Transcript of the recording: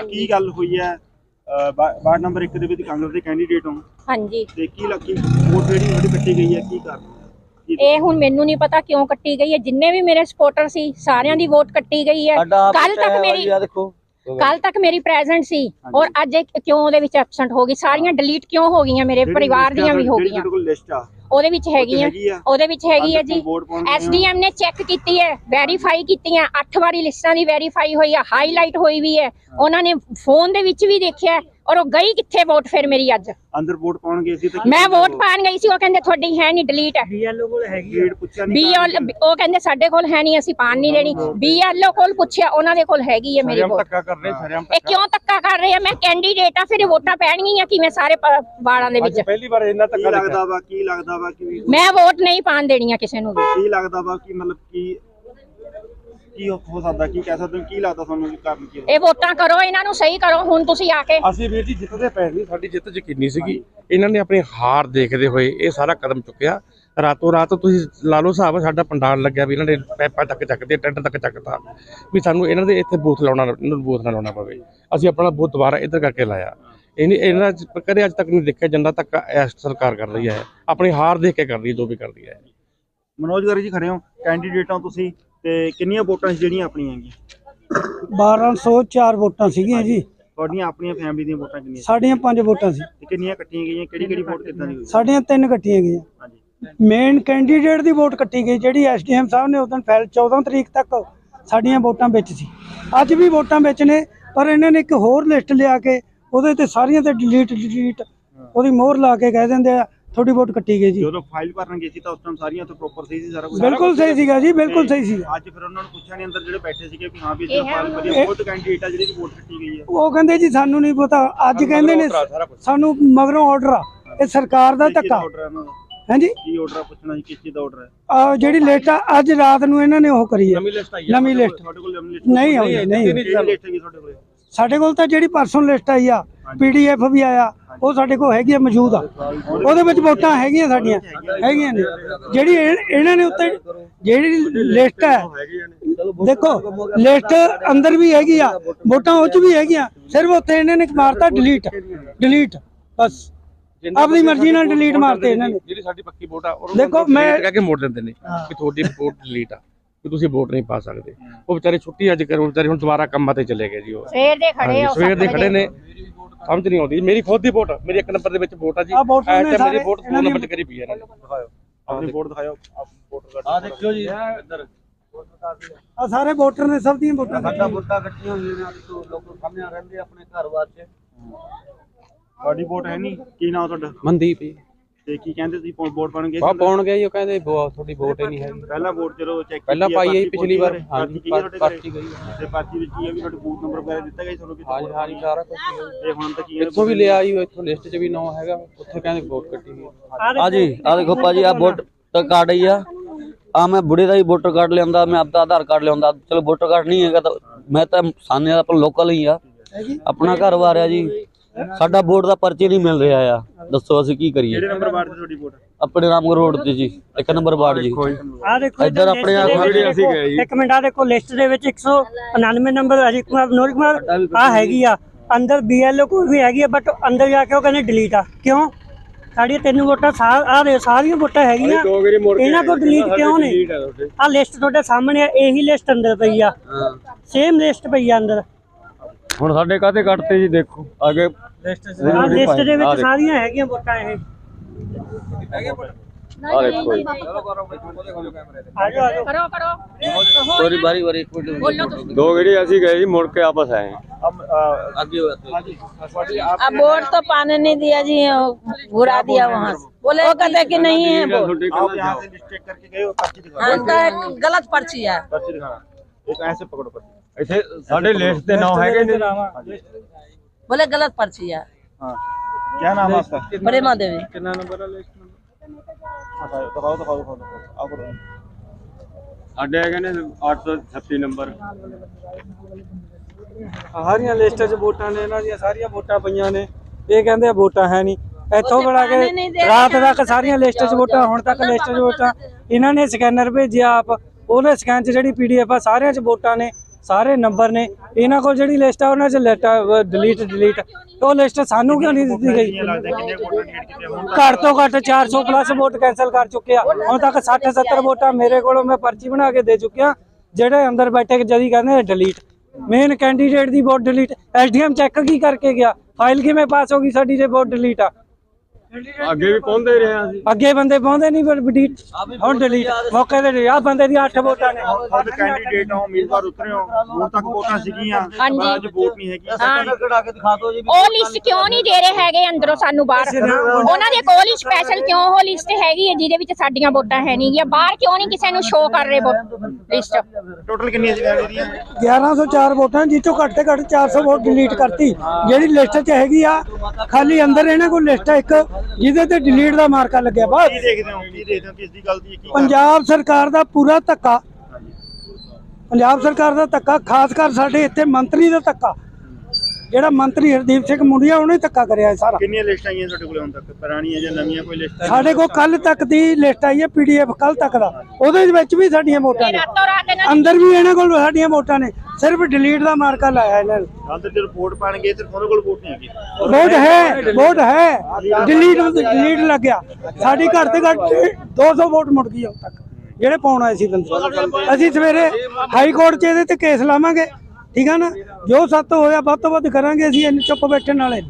ਹਾਂਜੀ। ਕੀ ਗੱਲ ਹੋਈ ਹੈ? ਅਹ, ਵਾ- ਵਾਰਡ ਨੰਬਰ 1 ਦੇ ਵਿੱਚ ਕਾਂਗਰਸ ਦੇ ਕੈਂਡੀਡੇਟ ਹੋ। ਹਾਂਜੀ। ਤੇ ਕੀ ਲੱਗੀ ਵੋਟ ਜਿਹੜੀ ਤੁਹਾਡੀ ਕੱਟੀ ਗਈ ਹੈ ਕੀ ਕਾਰਨ ਇਹ ਹੁਣ ਮੈਨੂੰ ਨਹੀਂ ਪਤਾ ਕਿਉਂ ਕੱਟੀ ਗਈ ਹੈ। ਜਿੰਨੇ ਵੀ ਮੇਰੇ ਸਪੋਰਟਰ ਸੀ ਸਾਰਿਆਂ ਦੀ ਵੋਟ ਕੱਟੀ ਗਈ ਹੈ। ਕੱਲ ਤੱਕ ਮੇਰੀ ਆ ਦੇਖੋ। ਕੱਲ ਤੱਕ ਮੇਰੀ ਪ੍ਰੈਜ਼ੈਂਟ ਸੀ। ਔਰ ਅੱਜ ਇਹ ਕਿਉਂ ਉਹਦੇ ਵਿੱਚ ਐਬਸੈਂਟ ਹੋ ਗਈ? ਸਾਰੀਆਂ ਡਿਲੀਟ ਕਿਉਂ ਹੋ ਗਈਆਂ ਮੇਰੇ ਪਰਿਵਾਰ ਦੀਆਂ ਵੀ ਹੋ ਗਈਆਂ? ਤੁਹਾਡੇ ਕੋਲ ਲਿਸਟ ਆ ਉਹਦੇ ਵਿੱਚ ਹੈਗੀ ਆ। ਉਹਦੇ ਵਿੱਚ ਹੈਗੀ ਅੰਦਰ ਜੀ। ਐਸਡੀਐਮ ਨੇ ਚੈੱਕ ਕੀਤੀ ਹੈ ਵੈਰੀਫਾਈ ਕੀਤੀਆਂ 8 ਵਾਰੀ ਲਿਸਟਾਂ ਦੀ ਵੈਰੀਫਾਈ ਹੋਈ ਹੈ ਹਾਈਲਾਈਟ ਹੋਈ ਵੀ ਹੈ। ਉਹਨਾਂ ਨੇ ਫੋਨ ਦੇ ਵਿੱਚ ਵੀ ਦੇਖਿਆ ਔਰ ਉਹ ਗਈ ਕਿੱਥੇ ਵੋਟ ਫਿਰ ਮੇਰੀ ਅੱਜ? ਅੰਦਰ ਵੋਟ ਪਾਉਣ ਗਏ ਸੀ ਤੇ ਮੈਂ ਵੋਟ ਪਾਣ ਗਈ ਸੀ ਉਹ ਕਹਿੰਦੇ ਤੁਹਾਡੀ ਹੈ ਨਹੀਂ ਡਿਲੀਟ ਹੈ। ਬੀਐਲਓ ਕੋਲ ਹੈਗੀ ਗੇਟ ਪੁੱਛਿਆ ਬੀ ਨਹੀਂ ਉਹ ਕਹਿੰਦੇ ਸਾਡੇ ਕੋਲ ਹੈ ਨਹੀਂ ਅਸੀਂ ਪਾਣ ਨਹੀਂ ਦੇਣੀ। ਬੀਐਲਓ ਕੋਲ ਪੁੱਛਿਆ ਉਹਨਾਂ ਦੇ ਕੋਲ ਹੈਗੀ ਹੈ ਮੇਰੀ ਵੋਟ। ਧੱਕਾ ਕਰ ਰਹੇ ਸਰਿਆਮ ਇਹ ਕਿਉਂ ਧੱਕਾ ਕਰ ਰਹੇ ਆ? ਮੈਂ ਕੈਂਡੀਡੇਟ ਆ ਫਿਰ ਇਹ ਵੋਟਾਂ ਪੈਣਗੀਆਂ ਕਿਵੇਂ ਸਾਰੇ ਵਾਰਡਾਂ ਦੇ ਵਿੱਚ? ਪਹਿਲੀ ਵਾਰ ਇੰਨਾ ਧੱਕਾ ਲੱਗਦਾ ਵਾ ਕੀ ਲੱਗਦਾ ਵਾ ਕਿ ਮੈਂ ਵੋਟ ਨਹੀਂ ਪਾਣ ਦੇਣੀਆਂ ਕਿਸੇ ਨੂੰ ਵੀ। ਕੀ ਲੱਗਦਾ ਵਾ ਕਿ ਮਤਲਬ ਕੀ ਕੀ ਹੋ ਹੋ ਸਕਦਾ? ਕੀ ਕਹਿ ਸਕਦੇ ਹੋ? ਕੀ ਲੱਗਦਾ ਤੁਹਾਨੂੰ ਕਿ ਕਾਰਨ ਕੀ? ਇਹ ਵੋਟਾਂ ਕਰੋ ਇਹਨਾਂ ਨੂੰ ਸਹੀ ਕਰੋ ਹੁਣ ਤੁਸੀਂ ਆ ਕੇ। ਅਸੀਂ ਵੀਰ ਜੀ ਜਿੱਤਦੇ ਪਏ ਨਹੀਂ ਸਾਡੀ ਜਿੱਤ ਯਕੀਨੀ ਸੀਗੀ। ਇਹਨਾਂ ਨੇ ਆਪਣੀ ਹਾਰ ਦੇਖਦੇ ਹੋਏ ਇਹ ਸਾਰਾ ਕਦਮ ਚੁੱਕਿਆ। ਰਾਤੋਂ ਰਾਤ ਤੁਸੀਂ ਲਾ ਲਓ ਹਿਸਾਬ ਸਾਡਾ ਪੰਡਾਲ ਲੱਗਿਆ ਵੀ ਇਹਨਾਂ ਨੇ ਪੈਪਾਂ ਤੱਕ ਚੱਕਦੇ ਟੈਂਟ ਤੱਕ ਚੱਕਤਾ ਵੀ ਸਾਨੂੰ ਇਹਨਾਂ ਦੇ ਇੱਥੇ ਬੂਥ ਲਾਉਣਾ ਇਹਨਾਂ ਨੂੰ ਬੂਥ ਨਾ ਲਾਉਣਾ ਪਵੇ। ਅਸੀਂ ਆਪਣਾ ਬੂਥ ਦੁਬਾਰਾ ਇੱਧਰ ਕਰਕੇ ਲਾਇਆ। ਇਹਨੇ ਇਹਨਾਂ ਕਦੇ ਅੱਜ ਤੱਕ ਨਹੀਂ ਦੇਖਿਆ ਜੰਦਾ ਤੱਕ ਇਸ ਸਰਕਾਰ ਕਰ ਰਹੀ ਹੈ। ਆਪਣੀ ਹਾਰ ਦੇਖ ਕੇ ਕਰ ਰਹੀ ਹੈ ਜੋ ਵੀ ਕਰਦੀ ਹੈ। ਮਨੋਜ ਗਰੀ ਜੀ ਖੜੇ ਹੋ। ਕੈਂਡੀਡੇਟ ਤੁਸੀਂ। ਤੇ ਕਿੰਨੀਆਂ ਵੋਟਾਂ ਸੀ ਜਿਹੜੀਆਂ ਆਪਣੀਆਂ ਹੈਗੀਆਂ? 1204 ਵੋਟਾਂ ਸੀਗੀਆਂ ਜੀ। ਤੁਹਾਡੀਆਂ ਆਪਣੀਆਂ ਫੈਮਿਲੀ ਦੀਆਂ ਵੋਟਾਂ ਕਿੰਨੀਆਂ ਸੀ? ਸਾਡੀਆਂ ਪੰਜ ਵੋਟਾਂ ਸੀ। ਤੇ ਕਿੰਨੀਆਂ ਕੱਟੀਆਂ ਗਈਆਂ? ਕਿਹੜੀ ਕਿਹੜੀ ਵੋਟ ਕਿੱਦਾਂ ਦੀ ਹੋਈ? ਸਾਡੀਆਂ ਤਿੰਨ ਕੱਟੀਆਂ ਗਈਆਂ। ਹਾਂਜੀ। ਮੇਨ ਕੈਂਡੀਡੇਟ ਦੀ ਵੋਟ ਕੱਟੀ ਗਈ ਜਿਹੜੀ ਐਸਡੀਐਮ ਸਾਹਿਬ ਨੇ ਉਦੋਂ ਫੈਲ 14 ਤਰੀਕ ਤੱਕ ਸਾਡੀਆਂ ਵੋਟਾਂ ਵਿੱਚ ਸੀ। ਅੱਜ ਵੀ ਵੋਟਾਂ ਵਿੱਚ ਨੇ ਪਰ ਇਹਨਾਂ ਨੇ ਇੱਕ ਹੋਰ ਲਿਸਟ ਲਿਆ ਕੇ ਉਹਦੇ ਤੇ ਸਾਰੀਆਂ ਤੇ ਡਿਲੀਟ ਡਿਲੀਟ ਉਹਦੀ ਮੋਹਰ ਲਾ ਕੇ ਕਹਿ ਦਿੰਦੇ ਆ ਤੁਹਾਡੀ ਵੋਟ ਕੱਟੀ ਗਈ ਜੀ। ਜਦੋਂ ਫਾਈਲ ਭਰਨ ਗਏ ਸੀ ਤਾਂ ਉਸ ਟਾਈਮ ਸਾਰੀਆਂ ਤੋਂ ਪ੍ਰੋਪਰ ਸਹੀ ਸੀ ਸਾਰਾ ਕੁਝ ਬਿਲਕੁਲ ਸਹੀ ਸੀਗਾ ਜੀ ਬਿਲਕੁਲ ਸਹੀ ਸੀ ਅੱਜ ਫਿਰ ਉਹਨਾਂ ਨੂੰ ਪੁੱਛਿਆ ਨਹੀਂ ਅੰਦਰ ਜਿਹੜੇ ਬੈਠੇ ਸੀਗੇ ਵੀ ਹਾਂ ਵੀ ਇੱਧਰ ਫਾਈਲ ਭਰੀ ਬਹੁਤ ਕੈਂਡੀਡੇਟ ਆ ਜਿਹੜੀ ਵੋਟ ਕੱਟੀ ਗਈ ਹੈ। ਉਹ ਕਹਿੰਦੇ ਜੀ ਸਾਨੂੰ ਨਹੀਂ ਪਤਾ ਅੱਜ ਕਹਿੰਦੇ ਨੇ ਸਾਨੂੰ ਮਗਰੋਂ ਆਰਡਰ ਆ। ਇਹ ਸਰਕਾਰ ਦਾ ਧੱਕਾ। ਹੈ ਹਾਂਜੀ? ਕੀ ਆਰਡਰ ਆ ਪੁੱਛਣਾ ਜੀ ਕਿਸ ਚੀਜ਼ ਦਾ ਆਰਡਰ ਹੈ ਆ ਜਿਹੜੀ ਲਿਸਟ ਆ ਅੱਜ ਰਾਤ ਨੂੰ ਇਹਨਾਂ ਨੇ ਉਹ ਕਰੀ ਹੈ। ਨਵੀਂ ਲਿਸਟ ਆਈ ਨਵੀਂ ਲਿਸਟ ਤੁਹਾਡੇ ਕੋਲ ਲਿਸਟ ਨਹੀਂ ਆਉਂਦੀ ਨਹੀਂ ਕਿਹੜੀ ਲਿਸਟ ਹੈਗੀ ਤੁਹਾਡੇ ਕੋਲ? ਸਾਡੇ ਕੋਲ ਤਾਂ ਜਿਹੜੀ ਪਰਸੋਂ ਲਿਸਟ ਆਈ ਆ ਪੀਡੀਐਫ ਵੀ ਆਇਆ। ਉਹ ਸਾਡੇ ਕੋਲ ਹੈਗੀ ਆ ਮੌਜੂਦ ਆ। ਉਹਦੇ ਵਿੱਚ ਵੋਟਾਂ ਹੈਗੀਆਂ ਸਾਡੀਆਂ ਹੈਗੀਆਂ ਨੇ। ਜਿਹੜੀ ਇਹ- ਇਹਨਾਂ ਨੇ ਉੱਤੇ ਜਿਹੜੀ ਲਿਸਟ ਹੈ ਦੇਖੋ ਲਿਸਟ ਅੰਦਰ ਵੀ ਹੈਗੀ ਆ ਵੋਟਾਂ ਉਹ ਚ ਵੀ ਹੈਗੀਆਂ ਸਿਰਫ ਉੱਥੇ ਇਹਨਾਂ ਨੇ ਮਾਰਤਾ ਡਿਲੀਟ ਡਿਲੀਟ ਬਸ। ਆਪਣੀ ਮਰਜ਼ੀ ਨਾਲ delete ਮਾਰਤੇ ਇਹਨਾਂ ਨੇ। ਜਿਹੜੀ ਸਾਡੀ ਪੱਕੀ ਵੋਟ ਆ ਉਹ ਦੇਖੋ, ਮੈਂ- ਕਹਿ ਕੇ ਮੋੜ ਦਿੰਦੇ ਨੇ ਕਿ ਤੁਹਾਡੀ ਵੋਟ ਡਿਲੀਟ ਆ ਕਿ ਤੁਸੀਂ ਵੋਟ ਨਹੀਂ ਪਾ ਸਕਦੇ। ਉਹ ਵਿਚਾਰੇ ਛੁੱਟੀ ਅੱਜ ਕਰੋ ਵਿਚਾਰੇ ਹੁਣ ਦੁਬਾਰਾ ਕੰਮਾਂ ਤੇ ਚਲੇ ਗਏ ਜੀ ਉਹ। ਸਵੇਰ ਦੇ ਖੜੇ ਆ ਸਵੇਰ ਦੇ। ਨੇ। ਸਮਝ ਨਹੀਂ ਆਉਂਦੀ। ਮੇਰੀ ਖੁਦ ਦੀ ਵੋਟ ਮੇਰੀ ਇੱਕ ਨੰਬਰ ਦੇ ਵਿੱਚ ਵੋਟ ਆ ਜੀ। ਨੇ time ਮੇਰੀ ਵੋਟ ਇਹਨਾਂ ਦੋ ਨੰਬਰ ਦੀ- ਚ ਕਰੀ ਪਈ ਹੈ ਇਹਨਾਂ ਨੇ ਆਪਣੀ ਵੋਟ ਦਿਖਾਓ। ਆਪ ਵੋਟਰ ਆ ਦੇਖਿਓ ਜੀ। ਇੱਧਰ। ਆ ਸਾਰੇ ਵੋਟਰ ਨੇ ਸਭ ਦੀਆਂ ਵੋਟਾਂ ਸਾਡਾ ਵੋਟਾਂ ਇਕੱਠੀਆਂ ਹੋਈਆਂ ਨੇ ਅੱਜ ਤੋਂ ਲੋਕ ਸਾਹਮਣੇ ਰਹਿੰਦੇ ਆਪਣੇ ਘਰ 'ਚ। ਤੁਹਾਡੀ ਵੋਟ ਹੈ ਨਹੀਂ। ਕੀ ਨਾਮ ਤੁਹਾਡਾ? ਮਨਦੀਪ ਜੀ। ਤੇ ਕੀ ਕਹਿੰਦੇ ਤੁਸੀਂ ਵੋਟ ਪਾਣ ਗਏ ਬਾ ਪਾਉਣ ਗਏ ਜੀ ਉਹ ਕਹਿੰਦੇ ਵੋ- ਤੁਹਾਡੀ ਵੋਟ ਹੀ ਨਹੀਂ ਹੈ ਪਹਿਲਾਂ ਵੋਟ ਚਲੋ ਚੈੱਕ ਪਹਿਲਾਂ ਪਾਈ ਹੈ ਜੀ ਪਿਛਲੀ ਵਾਰ। ਹਾਂਜੀ ਪਰਚੀ ਪਰਚੀ ਗਈ ਹੈ। ਤੇ ਪਰਚੀ ਵਿੱਚ ਕੀ ਹੈ ਵੀ ਤੁਹਾਡਾ ਬੂਥ ਨੰਬਰ ਵਗੈਰਾ ਦਿੱਤਾ ਗਿਆ ਜੀ ਤੁਹਾਨੂੰ ਕਿਤੇ ਹਾਂਜੀ ਹਾਂਜੀ ਸਾਰਾ ਕੁਝ ਤੇ ਹੁਣ ਤੱਕ ਕੀ ਹੈ? ਇੱਥੋਂ ਵੀ ਲਿਆ ਜੀ ਇੱਥੋਂ ਲਿਸਟ 'ਚ ਵੀ ਨਾਂ ਹੈਗਾ ਉੱਥੇ ਕਹਿੰਦੇ ਵੋਟ ਕੱਟੀ ਗਈ ਆ ਜੀ ਆ ਦੇਖੋ ਭਾਜੀ ਆ ਵੋਟਰ ਕਾਰਡ ਹੀ ਆ। ਆ ਮੈਂ ਬੁੜੇ ਦਾ ਹੀ ਵੋਟਰ ਕਾਰਡ ਲਿਆਂਦਾ ਮੈਂ ਆਪਦਾ ਆਧਾਰ ਕਾਰਡ ਲਿਆਂਦਾ ਚਲੋ ਵੋਟਰ ਕਾਰਡ ਨਹੀਂ ਹੈਗਾ ਤਾਂ ਮੈਂ ਤਾਂ ਸਾਨੇ ਦਾ ਆਪਣਾ ਲੋਕਲ ਹੀ ਆ। ਆਪਣਾ ਘਰ ਵਾਰ ਆ ਜੀ। ਸਾਡਾ ਵੋਟ ਦਾ ਪਰਚੀ ਨਹੀਂ ਮਿਲ ਰਿਹਾ ਆ। ਦੱਸੋ ਅਸੀਂ ਕੀ ਕਰੀਏ? ਕਿਹੜੇ ਨੰਬਰ ਵਾਰਡ ਤੇ ਤੁਹਾਡੀ ਵੋਟ? ਆਪਣੇ ਰਾਮਗੜ ਰੋਡ ਤੇ ਜੀ ਇੱਕ ਨੰਬਰ ਵਾਰਡ ਜੀ। ਆ ਦੇਖੋ ਇੱਧਰ ਆਪਣੇ ਆ ਜਿਹੜੇ ਅਸੀਂ ਗਏ ਇੱਕ ਮਿੰਟ ਆ ਦੇਖੋ ਲਿਸਟ ਦੇ ਵਿੱਚ 199 ਨੰਬਰ ਅਜੀਤ ਕੁਮਾਰ ਵਿਨੋਦ ਕੁਮਾਰ ਆ ਹੈਗੀ ਆ। ਅੰਦਰ ਬੀਐਲਓ ਕੋਲ ਵੀ ਹੈਗੀ ਆ ਬਟ ਅੰਦਰ ਜਾ ਕੇ ਉਹ ਕਹਿੰਦੇ ਡਿਲੀਟ ਆ। ਕਿਉਂ? ਸਾਡੀਆਂ ਤਿੰਨ ਵੋਟਾਂ ਆ ਦੇ ਸਾਰੀਆਂ ਵੋਟਾਂ ਹੈਗੀਆਂ। ਇਹਨਾਂ ਕੋਲ ਡਿਲੀਟ ਕਿਉਂ ਨਹੀਂ? ਆ ਲਿਸਟ ਤੁਹਾਡੇ ਸਾਹਮਣੇ ਆ ਇਹੀ ਲਿਸਟ ਅੰਦਰ ਪਈ ਆ। ਸੇਮ ਲਿਸਟ ਪਈ ਆ ਅੰਦਰ। ਹੁਣ ਸਾਡੇ ਕਾਤੇ ਕੱਟਤੇ ਜੀ ਦੇਖੋ ਅੱਗੇ ਆ ਲਿਸਟ ਦੇ ਵਿੱਚ ਸਾਰੀਆਂ ਹੈਗੀਆਂ ਵੋਟਾਂ ਇਹ ਆ ਦੇਖੋ ਜੀ ਆ ਜਾਓ ਆ ਜਾਓ ਕਰੋ ਕਰੋ ਸੋਰੀ ਬਾਰੀ ਬਾਰੀ ਇੱਕ ਮਿੰਟ ਬੋਲੋ ਤੁਸੀਂ ਦੋ ਗੇੜੀ ਅਸੀਂ ਗਏ ਜੀ ਮੁੜ ਕੇ ਆਪਸ ਆਏ ਅੱਗੇ ਹੋਇਆ ਤੇ अब वोट तो पाने नहीं दिया जी घुरा दिया वहाँ से बोले वो कहते कि नहीं है वोट आप यहाँ से लिस्ट चेक करके गए हो पर्ची दिखाओ हाँ, तो गलत पर्ची है पर्ची दिखाना एक ऐसे पकड़ो पर्ची ਇੱਥੇ ਸਾਡੇ ਲਿਸਟ ਤੇ ਨਾਮ ਹੈਗੇ ਨੇ बोले गलत पर्ची है हाँ क्या नाम है आपका प्रेमा देवी कितना नंबर है लिस्ट दिखाओ दिखाओ दिखाओ दिखाओ आप बताओ ਸਾਡੇ ਹੈਗੇ ਨੇ 836 ਨੰਬਰ ਸਾਰੀਆਂ ਲਿਸਟਾਂ 'ਚ ਵੋਟਾਂ ਨੇ ਇਹਨਾਂ ਦੀਆਂ ਸਾਰੀਆਂ ਵੋਟਾਂ ਪਈਆਂ ਨੇ ਇਹ ਕਹਿੰਦੇ ਆ ਵੋਟਾਂ ਹੈ ਨਹੀਂ ਇੱਥੋਂ ਬੜਾ ਕੇ ਪਾਣੇ ਨਹੀਂ ਦੇ ਰਾਤ ਤੱਕ ਸਾਰੀਆਂ ਲਿਸਟਾਂ 'ਚ ਵੋਟਾਂ ਹੁਣ ਤੱਕ ਲਿਸਟਾਂ 'ਚ ਵੋਟਾਂ ਇਹਨਾਂ ਨੇ ਸਕੈਨਰ ਭੇਜਿਆ ਆਪ ਉਹਨੇ ਸਕੈਨ 'ਚ ਜਿਹੜੀ ਪੀਡੀਐਫ ਆ ਸਾਰਿਆਂ 'ਚ ਵੋਟਾਂ ਨੇ ਸਾਰੇ ਨੰਬਰ ਨੇ। ਇਹਨਾਂ ਕੋਲ ਜਿਹੜੀ ਲਿਸਟ ਆ, ਉਹਨਾਂ 'ਚ ਲਿਸਟ ਡਿਲੀਟ ਡਿਲੀਟ ਉਹ ਲਿਸਟ ਸਾਨੂੰ ਕਿਉਂ ਨਹੀਂ ਦਿੱਤੀ ਗਈ? ਘੱਟ ਤੋਂ ਘੱਟ 400 ਪਲੱਸ ਵੋਟ ਕੈਨਸਲ ਕਰ ਚੁੱਕੇ ਆ। ਹੁਣ ਤੱਕ 60 70 ਵੋਟਾਂ ਮੇਰੇ ਕੋਲੋਂ ਮੈਂ ਪਰਚੀ ਬਣਾ ਕੇ ਦੇ ਚੁੱਕਿਆ। ਜਿਹੜੇ ਅੰਦਰ ਬੈਠੇ ਜਦੀ ਕਹਿੰਦੇ ਡਿਲੀਟ ਮੇਨ ਕੈਂਡੀਡੇਟ ਦੀ ਵੋਟ ਡਿਲੀਟ ਐਸਡੀਐਮ ਚੈੱਕ ਕੀ ਕਰਕੇ ਗਿਆ? ਫਾਈਲ ਕਿਵੇਂ ਪਾਸ ਹੋ ਗਈ ਸਾਡੀ ਜੇ ਵੋਟ ਡਿਲੀਟ ਆ? ਅੱਗੇ ਵੀ ਪਹੁੰਚਦੇ ਰਹੇ ਅਸੀਂ। ਅੱਗੇ ਬੰਦੇ ਪਾਉਂਦੇ ਨਹੀਂ ਪਰ ਡਿਲੀਟ ਹੁਣ ਡਿਲੀਟ ਮੌਕੇ ਤੇ ਆ ਬੰਦੇ ਦੀ 8 ਵੋਟਾਂ ਨੇ। ਖੁਦ ਕੈਂਡੀਡੇਟ ਹੋ ਉਮੀਦਵਾਰ ਉਤਰੇ ਹੋ। ਹੁਣ ਤੱਕ ਵੋਟਾਂ ਸੀਗੀਆਂ। ਪਰ ਅੱਜ ਵੋਟ ਨਹੀਂ ਹੈਗੀ। ਹਾਂ। ਕਢਾ ਕੇ ਦਿਖਾ ਦਿਓ ਜੀ ਉਹ ਲਿਸਟ ਕਿਉਂ ਨਹੀਂ ਦੇ ਰਹੇ ਹੈਗੇ ਅੰਦਰੋਂ ਸਾਨੂੰ ਬਾਹਰ? ਉਹਨਾਂ ਦੇ ਕੋਲ ਹੀ ਸਪੈਸ਼ਲ ਕਿਉਂ ਉਹ ਲਿਸਟ ਹੈਗੀ ਹੈ ਜਿਹਦੇ ਵਿੱਚ ਸਾਡੀਆਂ ਵੋਟਾਂ ਹੈ ਨਹੀਂ ਗਿਆ? ਬਾਹਰ ਕਿਉਂ ਨਹੀਂ ਕਿਸੇ ਨੂੰ ਸ਼ੋਅ ਕਰ ਰਹੇ ਲਿਸਟ ਟੋਟਲ ਕਿੰਨੀਆਂ ਸੀ ਦੀਆਂ? 1104 ਵੋਟਾਂ ਜਿੱਚੋਂ ਘੱਟ ਤੇ ਘੱਟ 400 ਵੋਟ ਡਿਲੀਟ ਕਰਤੀ। ਜਿਹੜੀ ਲਿਸਟ 'ਚ ਹੈਗੀ ਆ ਖਾਲੀ ਅੰਦਰ ਇਹਨਾਂ ਕੋਲ ਲਿਸਟ ਆ ਇੱਕ। ਜਿਹਦੇ ਤੇ ਡਿਲੀਟ ਦਾ ਮਾਰਕਾ ਲੱਗਿਆ ਬਸ ਕੀ ਦੇਖਦੇ ਹੋ? ਕੀ ਦੇਖਦੇ ਹੋ ਕਿਸ ਦੀ ਗਲਤੀ ਹੈ? ਕੀ ਪੰਜਾਬ ਸਰਕਾਰ ਦਾ ਪੂਰਾ ਧੱਕਾ। ਪੰਜਾਬ ਸਰਕਾਰ ਦਾ ਧੱਕਾ ਖਾਸ ਕਰ ਸਾਡੇ ਇੱਥੇ ਮੰਤਰੀ ਦਾ ਧੱਕਾ। ਜਿਹੜਾ ਮੰਤਰੀ ਹਰਦੀਪ ਸਿੰਘ ਮੁੰਡਿਆ ਉਹਨੇ ਧੱਕਾ ਕਰਿਆ ਸਾਰਾ। ਕਿੰਨੀਆਂ ਲਿਸਟਾਂ ਆਈਆਂ ਤੁਹਾਡੇ ਕੋਲ ਹੁਣ ਤੱਕ? ਪੁਰਾਣੀਆਂ ਜਾਂ ਨਵੀਆਂ ਕੋਈ ਲਿਸਟ? ਸਾਡੇ ਕੋਲ ਕੱਲ ਤੱਕ ਦੀ ਲਿਸਟ ਆਈ ਹੈ ਪੀਡੀਐਫ ਕੱਲ ਤੱਕ ਦਾ। ਉਹਦੇ ਵਿੱਚ ਵੀ ਸਾਡੀਆਂ ਵੋਟਾਂ ਨੇ। ਅੰਦਰ ਵੀ ਇਹਨਾਂ ਕੋਲ ਸਾਡੀਆਂ ਵੋਟਾਂ ਨੇ। ਸਿਰਫ ਡਿਲੀਟ ਦਾ ਮਾਰਕਾ ਲਾਇਆ ਇਹਨਾਂ ਨੇ। ਅੰਦਰ ਜੇ ਰਿਪੋਰਟ ਪਾਣਗੇ ਤੇ ਉਹਨਾਂ ਕੋਲ ਵੋਟ ਨਹੀਂ ਹੈਗੀ। ਵੋਟ ਹੈ ਵੋਟ ਹੈ। ਡਿਲੀਟ ਡਿਲੀਟ ਲੱਗਿਆ ਸਾਡੀ ਘੱਟ ਤੇ ਘੱਟ 200 ਵੋਟ ਮੁੜ ਗਈ ਹੁਣ ਤੱਕ। ਜਿਹੜੇ ਪਾਉਣ ਆਏ ਸੀ ਬੰਦੇ। ਅਸੀਂ ਸਵੇਰੇ ਹਾਈ ਕੋਰਟ 'ਚ ਇਹਦੇ ਤੇ ਕੇਸ ਲਾਵਾਂਗੇ। ਠੀਕ ਆ ਨਾ? ਜੋ ਸੱਤ ਹੋਇਆ ਵੱਧ ਤੋਂ ਵੱਧ ਕਰਾਂਗੇ ਅਸੀਂ ਇੰਨੇ ਚੁੱਪ ਬੈਠਣ ਵਾਲੇ।